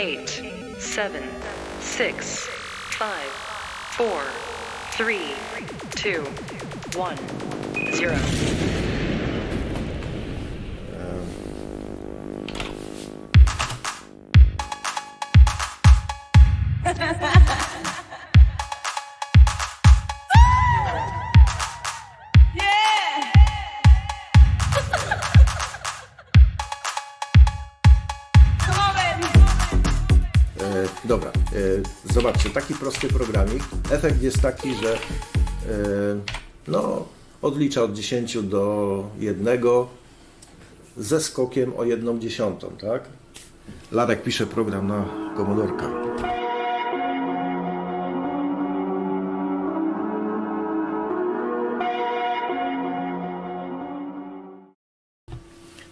eight, seven, six, five, four, three, two, one, zero. Dobra, e, zobaczcie, taki prosty programik. Efekt jest taki, że e, no, odlicza od 10 do 1 ze skokiem o 1 dziesiątą, tak? Ladek pisze program na Komodorka.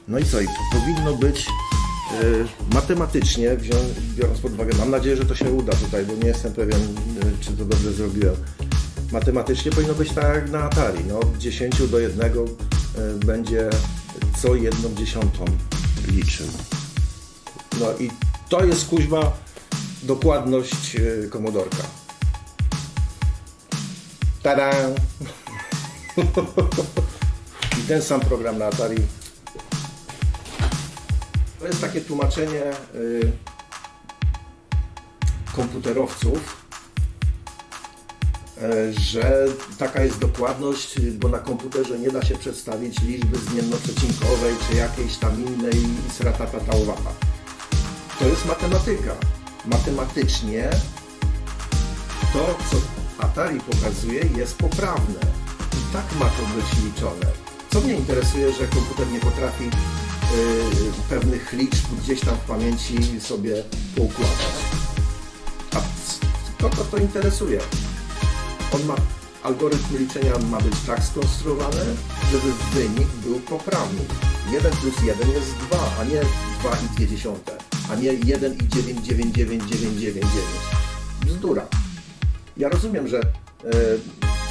No i co? I powinno być matematycznie, wzią- biorąc pod uwagę, mam nadzieję, że to się uda tutaj, bo nie jestem pewien, e, czy to dobrze zrobiłem. Matematycznie powinno być tak jak na Atari. No, od 10 do 1 e, będzie co jedną dziesiątą liczył. No i to jest kuźba dokładność komodorka. Tada! I ten sam program na Atari to jest takie tłumaczenie y, komputerowców, y, że taka jest dokładność, bo na komputerze nie da się przedstawić liczby zmiennoprzecinkowej czy jakiejś tam innej sratatatałwata. To jest matematyka. Matematycznie to, co Atari pokazuje, jest poprawne. I tak ma to być liczone. Co mnie interesuje, że komputer nie potrafi pewnych liczb gdzieś tam w pamięci sobie poukładać. A kogo to interesuje? On ma, algorytm liczenia ma być tak skonstruowany, żeby wynik był poprawny. 1 plus 1 jest 2, a nie 2 i 2 dziesiąte, a nie 1 i 9, 9, 9, 9, 9, 9. Bzdura. Ja rozumiem, że e,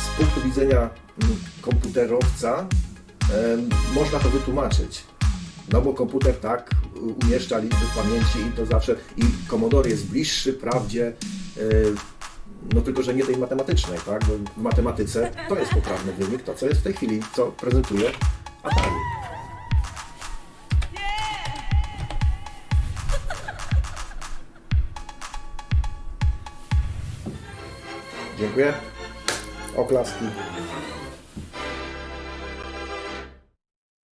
z punktu widzenia mm, komputerowca e, można to wytłumaczyć. No bo komputer tak umieszcza liczby w pamięci i to zawsze, i Commodore jest bliższy prawdzie, e, no tylko, że nie tej matematycznej, tak? Bo w matematyce to jest poprawny wynik, to co jest w tej chwili, co prezentuje Atari. Dziękuję. Oklaski.